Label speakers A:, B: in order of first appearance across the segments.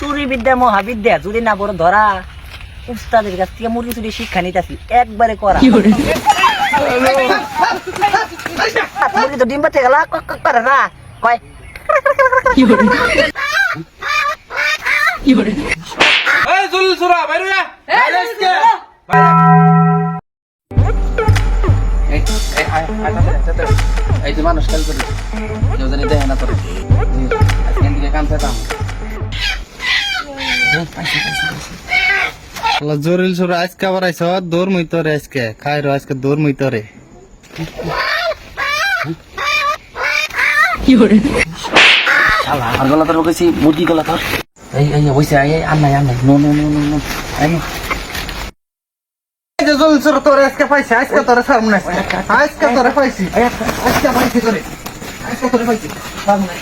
A: চুরি বিদ্যা মহাবিদ্যা যদি না বড় ধরা উস্তাদের কাছ থেকে মুরগি চুরি শিক্ষা নিতেছি একবারে করা। মুরগি তো ডিম পাতে গেল করে না কয়।
B: মানুষ খেয়াল করিস কেউ জানি দেখে না তোর আজকে কান পেতাম
C: জরিল সুর আজকে আবার আইস দৌড় মুই তোরে আজকে। খাই আজকে দৌড় মুই তোরে
B: শালা আর গলা তোর কইছি মুরগি গলা তোর এই এই এই, আর নাই আর নাই। No no no no no এই
C: যে জরিল সুর তোরে আজকে পাইছি আজকে তোরে সামনে আজকে তোরে পাইছি আজকে পাইছি তোরে। আজকে তোরে পাইছি সামনে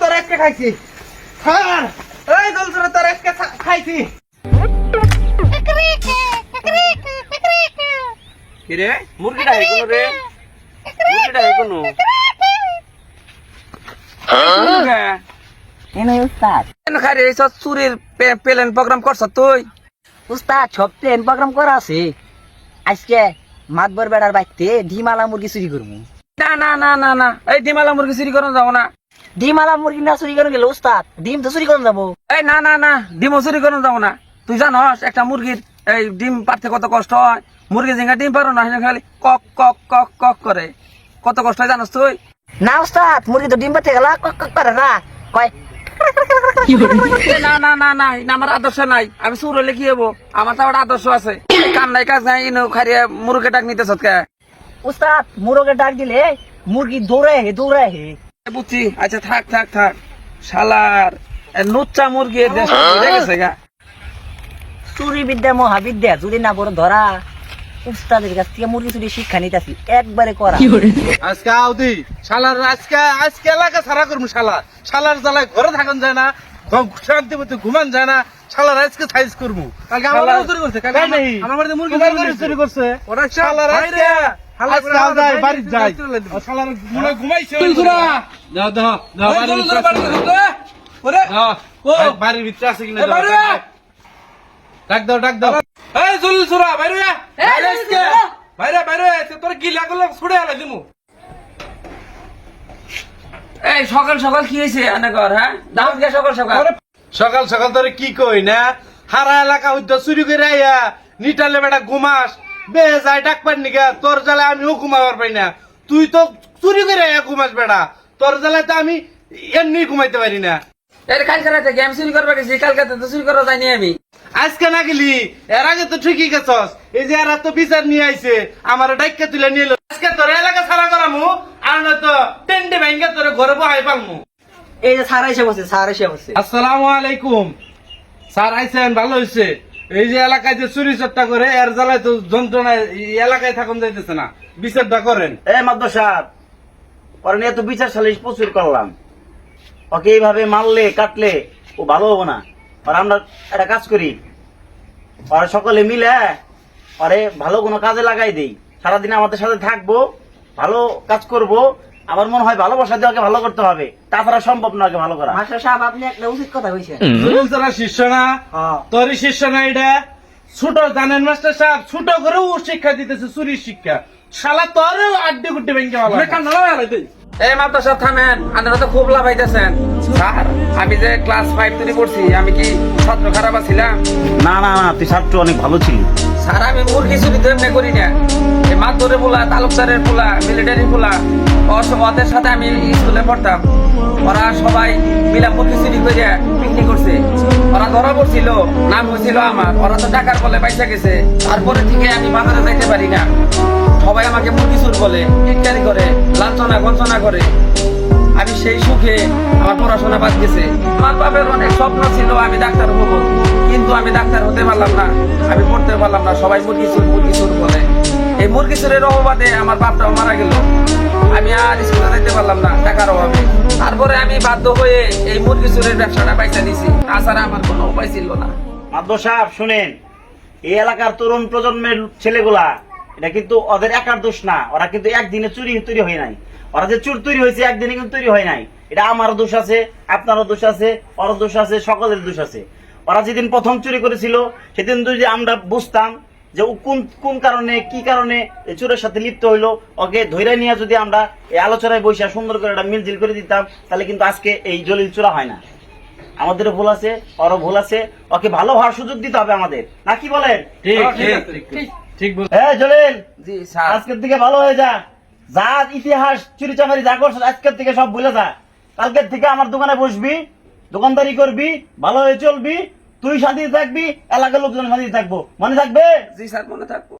C: তোর একটা খাইছি। হ্যাঁ এই সুর তোর একটা খাইছি।
D: কি রে মুরগিটা হে কোন রে? মুরগিটা হে কোন?
A: এনে উস্তাদ।
D: কেন খাই রে সব চুরির প্লেন প্রোগ্রাম করছ তুই?
A: উস্তাদ সব প্লেন প্রোগ্রাম করা আছে। আজকে মাতবর বেড়ার বাইতে ডিমালা মুরগি চুরি করব
D: না না না না না। এই ডিমালা মুরগি চুরি করন যাও না।
A: ডিমালা মুরগি না চুরি করে গেলে উস্তাদ ডিম তো চুরি করে যাব।
D: এই না না না ডিমও চুরি করন যাও না। তুই জানস একটা মুরগির এই ডিম পারতে কত কষ্ট হয়। মুরগি জিঙ্গা ডিম পারো না খালি কক কক কক কক করে। কত কষ্ট হয় জানস তুই?
A: না উস্তাদ মুরগি তো ডিম পাতে গেল করে না। কয়
D: না না না না আমার আদর্শ নাই। আমি সুর হলে কি হব আমার তো আদর্শ আছে। কাম নাই কাজ নাই ইনো খারিয়ে মুরগি ডাক নিতে সৎকে
A: উস্তাদ মুরগে ডাক দিলে মুরগি দৌড়ে হে দৌড়ে হে
D: বুঝছি আচ্ছা থাক থাক থাক। শালার এ নুচ্চা মুরগি এর দেশ গেছে গা।
A: চুরি বিদ্যা মহাবিদ্যা যদি না বড় ধরা উস্তাদের কাছ থেকে মুরগি চুরি শিক্ষা নিতেছি একবারে করা।
C: আজকে আউদি শালার আজকে আজকে এলাকা সারা করব শালা। শালার জ্বালায় ঘরে থাকুন যায় না শান্তি মতো ঘুমান যায় না। শালার আজকে সাইজ করব। কালকে আমার চুরি করছে কালকে আমার- বাড়িতে মুরগি চুরি করছে।
D: ওরা
C: শালার আজকে বাড়ির
D: এই
C: বাড়ির
D: জল জল
C: ভিতরে আছে।
D: ঢুকলে। ওরে,
C: দাও,
D: ও।
C: ভাই, বাড়ির ভিতরে আছে কিনা
D: এ
C: ডাক দাও। ডাক দাও।
D: এই জলিল সুরা, বাইরে। বাইরে বাইরে, বাইরে, তোর গিলা গুলো ছুড়ে আলাই দিমু। এই সকাল সকাল কি হয়েছে? আনে কর হ্যাঁ? দাও গে সকাল সকাল।
C: সকাল সকাল তোরে কি কই না? হারা এলাকা হইতো চুরি করে আইয়া নিটালে বেটা ঘুমাস বে যাই ডাক পার নিকা তোর জ্বালা আমিও ঘুমাবার পাই না। তুই তো চুরি করে আইয়া ঘুমাস বেটা তোর জ্বালায় তো আমি এমনি ঘুমাইতে পারি না।
D: এর কালকে রাতে গেম চুরি করবে গেছি কালকে তো চুরি করা যায়নি আমি।
C: আজকে না গেলি এর আগে তো ঠিকই গেছস। এই যে এরা তো বিচার নিয়ে আইছে আমার ডাইকা তুলে নিয়ে আজকে তোর এলাকা সারা করামু আর নয়তো টেন্টে ভাঙ্গা তোর ঘরে বহাই পালমু।
A: এই যে সার এসে বসে এসে বসে।
C: আসসালামু আলাইকুম। স্যার আইছেন ভালো হয়েছে এই যে এলাকায় যে চুরি চট্টা করে এর জ্বালায় তো যন্ত্রণায় এলাকায় থাকুন যাইতেছে না। বিচারটা করেন।
E: এ মাদ্র সাহেব ওরা নিয়ে তো বিচার সালিশ প্রচুর করলাম। ওকে এইভাবে মারলে কাটলে ও ভালো হব না। আর আমরা একটা কাজ করি। ওরা সকলে মিলে আরে ভালো কোনো কাজে লাগাই দেই। সারাদিন আমাদের সাথে থাকব ভালো কাজ করব আমার মনে হয় ভালোবাসা দিয়ে ওকে ভালো করতে হবে। তাছাড়া সম্ভব না ওকে ভালো করা।
A: মাস্টার সাহেব আপনি একটা উচিত কথা কইছেন।
C: শিষ্য না। তোরই শিষ্য না এটা। ছোট জানেন মাস্টার সাহেব ছোট করেও শিক্ষা দিতেছে চুরির শিক্ষা। শালা তোরও আড্ডি গুড্ডি ভেঙে ভালো
D: এই মাত্র সব থামেন আপনারা তো খুব লাভ হইতেছেন স্যার আমি যে ক্লাস ফাইভ তৈরি করছি আমি কি ছাত্র খারাপ আছিলাম?
E: না না না তুই ছাত্র অনেক ভালো ছিলি।
D: স্যার আমি চুরি তো এমনি করি না। এই মাতরে পোলা তালুকদারের পোলা মিলিটারি পোলা ওদের সাথে আমি স্কুলে পড়তাম। ওরা সবাই মিলা চুরি করে পিকনিক করছে। ওরা ধরা পড়ছিল, নাম হয়েছিল আমার। ওরা তো টাকার বলে পয়সা গেছে। তারপরে থেকে আমি বাজারে যাইতে পারি না। সবাই আমাকে চুর বলে, ইত্যাদি করে, লাঞ্ছনা গঞ্চনা করে। আমি সেই সুখে আমার পড়াশোনা বাদ গেছে। আমার বাপের অনেক স্বপ্ন ছিল, আমি ডাক্তার হব। কিন্তু আমি ডাক্তার হতে পারলাম না। আমি পড়তে পারলাম না। সবাই মুরগি চুর মুরগি চুর বলে। এই মুরগি চুরের অভাবে আমার বাপটাও মারা গেল। আমি আর স্কুলে যেতে পারলাম না, টাকার অভাবে। তারপরে আমি বাধ্য হয়ে এই মুরগি চুরের ব্যবসাটা পয়সা নিছি তাছাড়া আমার কোনো উপায় ছিল না।
E: মাদ্র সাহেব, শুনেন, এই এলাকার তরুণ প্রজন্মের ছেলেগুলা এটা কিন্তু ওদের একার দোষ না, ওরা কিন্তু একদিনে চুরি তৈরি হয় নাই। ওরা যে চুর তৈরি হয়েছে, একদিনে কিন্তু তৈরি হয় নাই। এটা আমারও দোষ আছে, আপনারও দোষ আছে ওর দোষ আছে সকলের দোষ আছে। ওরা যেদিন প্রথম চুরি করেছিল, সেদিন যদি আমরা বুঝতাম যে ও কোন কোন কারণে কি কারণে এই চোরের সাথে লিপ্ত হইল ওকে ধৈর্য নিয়ে যদি আমরা এই আলোচনায় বসে সুন্দর করে একটা মিলজিল করে দিতাম তাহলে কিন্তু আজকে এই জলিল চোরা হয় না। আমাদেরও ভুল আছে ওরও ভুল আছে ওকে ভালো হওয়ার সুযোগ দিতে হবে আমাদের। না কি বলেন?
C: ঠিক
D: ঠিক,
C: ঠিক
D: ঠিক।
C: ঠিক বল
E: হ্যাঁ জলিল আজকের থেকে ভালো হয়ে যা। যা ইতিহাস চুরি চামারি যা করছ আজকের থেকে সব ভুলে যা। কালকের থেকে আমার দোকানে বসবি দোকানদারি করবি ভালো হয়ে চলবি তুই শান্তিতে থাকবি এলাকার লোকজন শান্তিতে থাকব। মনে থাকবে?
D: জি স্যার মনে থাকব।